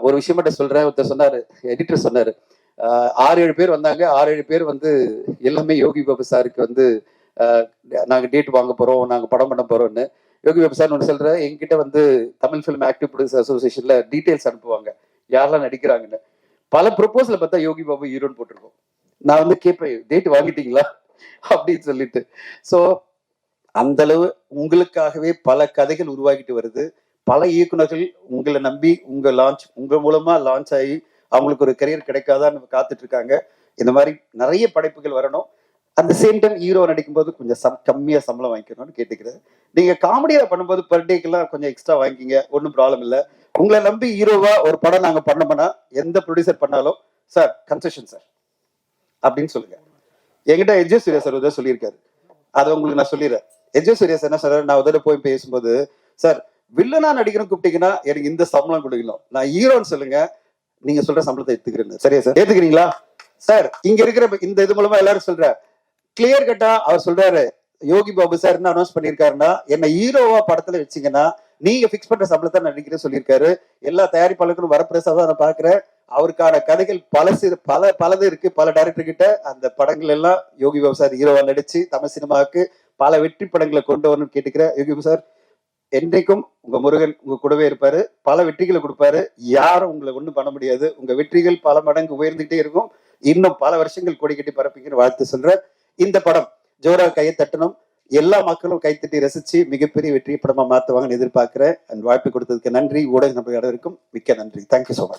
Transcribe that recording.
ஒரு விஷயம் மட்டும் சொல்றேன். ஒருத்தர் சொன்னாரு எடிட்டர் சொன்னாரு. ஆஹ் ஆறு ஏழு பேர் வந்தாங்க. ஆறு ஏழு பேர் வந்து எல்லாமே யோகி பாபு சாருக்கு வந்து ஆஹ் நாங்க டேட் வாங்க போறோம் நாங்க படம் பண்ண போறோம்னு. யோகி பாபு சார் ஒன்று சொல்றேன் என்கிட்ட வந்து தமிழ் ஃபிலிம் ஆக்டிவ் ப்ரொடியூசர் அசோசியேஷன்ல டீட்டெயில்ஸ் அனுப்புவாங்க. யாரெல்லாம் நடிக்கிறாங்கன்னு. பல ப்ரொபோசல பார்த்தா யோகி பாபு ஹீரோன்னு போட்டிருக்கோம். நான் வந்து கேட்பேன் டேட் வாங்கிட்டீங்களா? அப்படின்னு சொல்லிட்டு. ஸோ அந்த அளவு உங்களுக்காகவே பல கதைகள் உருவாகிட்டு வருது. பல இயக்குனர்கள் உங்களை நம்பி உங்க லான்ச் உங்க மூலமா லான்ச் ஆகி அவங்களுக்கு ஒரு கரியர் கிடைக்காதான்னு காத்துட்டு இருக்காங்க இந்த மாதிரி நிறைய படைப்புகள் வரணும். அந்த சேம் டைம் ஹீரோ நடிக்கும்போது கொஞ்சம் சம் கம்மியா சம்பளம் வாங்கிக்கணும்னு கேட்டுக்கிறேன் நீங்க காமெடியா பண்ணும்போது பர் டேக்கெல்லாம் கொஞ்சம் எக்ஸ்ட்ரா வாங்கிக்கிங்க. ஒன்றும் ப்ராப்ளம் இல்லை. உங்களை நம்பி ஹீரோவா ஒரு படம் நாங்க பண்ணோம்னா எந்த ப்ரொடியூசர் பண்ணாலும் சார் கன்செஷன் சார் அப்படின்னு சொல்லுங்க. என்கிட்ட எஜ்ஜே சூர்யா சார் உதவி சொல்லியிருக்காரு. அதை உங்களுக்கு நான் சொல்லிடுறேன். எஜ்ஜே சூர்யா சார் என்ன சார் நான் உதவ போய் பேசும்போது சார் வில்லனா நடிகரும் கூப்பிட்டீங்கன்னா எனக்கு இந்த சம்பளம் கொடுக்கணும். நான் ஹீரோன்னு சொல்லுங்க. நீங்க சொல்ற சம்பளத்தை எடுத்துக்கிறேன் சரியா சார்? ஏத்துக்கிறீங்களா? சார் இங்க இருக்கிற இந்த இது மூலமா எல்லாரும் சொல்ற கிளியர் கட்டா அவர் சொல்றாரு. யோகி பாபு சார் என்ன அனௌன்ஸ் பண்ணிருக்காருன்னா என்ன ஹீரோவா படத்துல வச்சீங்கன்னா நீங்க ஃபிக்ஸ் பண்ற சம்பளத்தை நான் நடிக்கிறேன் சொல்லியிருக்காரு. எல்லா தயாரிப்பாளர்களும் வரப்பிரசாதம் நான் பாக்குறேன் அவருக்கான கதைகள் பல சிறு பல பலது இருக்கு. பல டைரக்டர் கிட்ட அந்த படங்கள் எல்லாம் யோகி பாபு சார் ஹீரோவா நடிச்சு தமிழ் சினிமாவுக்கு பல வெற்றி படங்களை கொண்டு வரணும்னு கேட்டுக்கிறேன். யோகி பாபு சார் என்றைக்கும் உங்க முருகன் உங்க கூடவே இருப்பாரு. பல வெற்றிகளை கொடுப்பாரு. யாரும் உங்களை ஒண்ணும் பண்ண முடியாது. உங்க வெற்றிகள் பல மடங்கு உயர்ந்துகிட்டே இருக்கும். இன்னும் பல வருஷங்கள் கொடி கட்டி பரப்பிங்கன்னு வாழ்த்து சொல்ற இந்த படம் ஜோரா கையை தட்டணும். எல்லா மக்களும் கைத்தட்டி ரசிச்சு மிகப்பெரிய வெற்றி படமா மாத்துவாங்கன்னு எதிர்பார்க்கிறேன். அண்ட் வாய்ப்பு கொடுத்ததுக்கு நன்றி. ஊடக நபர்கள் இருக்கும் மிக்க நன்றி. Thank you so much